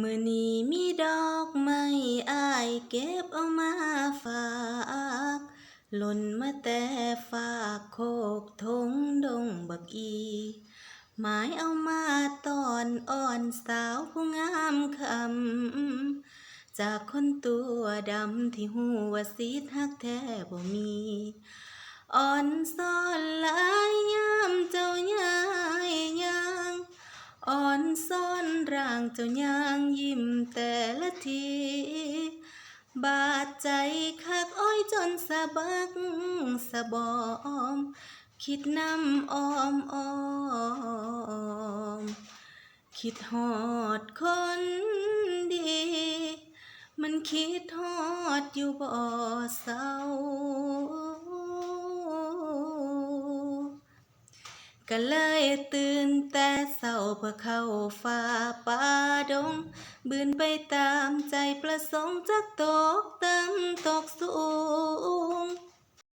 มื้อนี้มีดอกไม้อายเก็บเอามาฝากหล่นมาแต่ฝากโคกทงดงบักอี หมายเอามาตอนอ่อนสาวผู้งามคำ จากคนตัวดำที่หูว่าสีทักแท้บ่มี อ่อนซ้อน อนซ่อนร่างเจ้ายางยิ้มแต่ละที บาดใจคักอ้อยจนสะบักสะบอม คิดนำออมออม คิดฮอดคนดี มันคิดฮอดอยู่บ่อเศร้า ก็เลยตื่นแต่เศร้าเพื่อเข้าฝ่าป่าดงบืนไปตามใจประสงค์จักตกต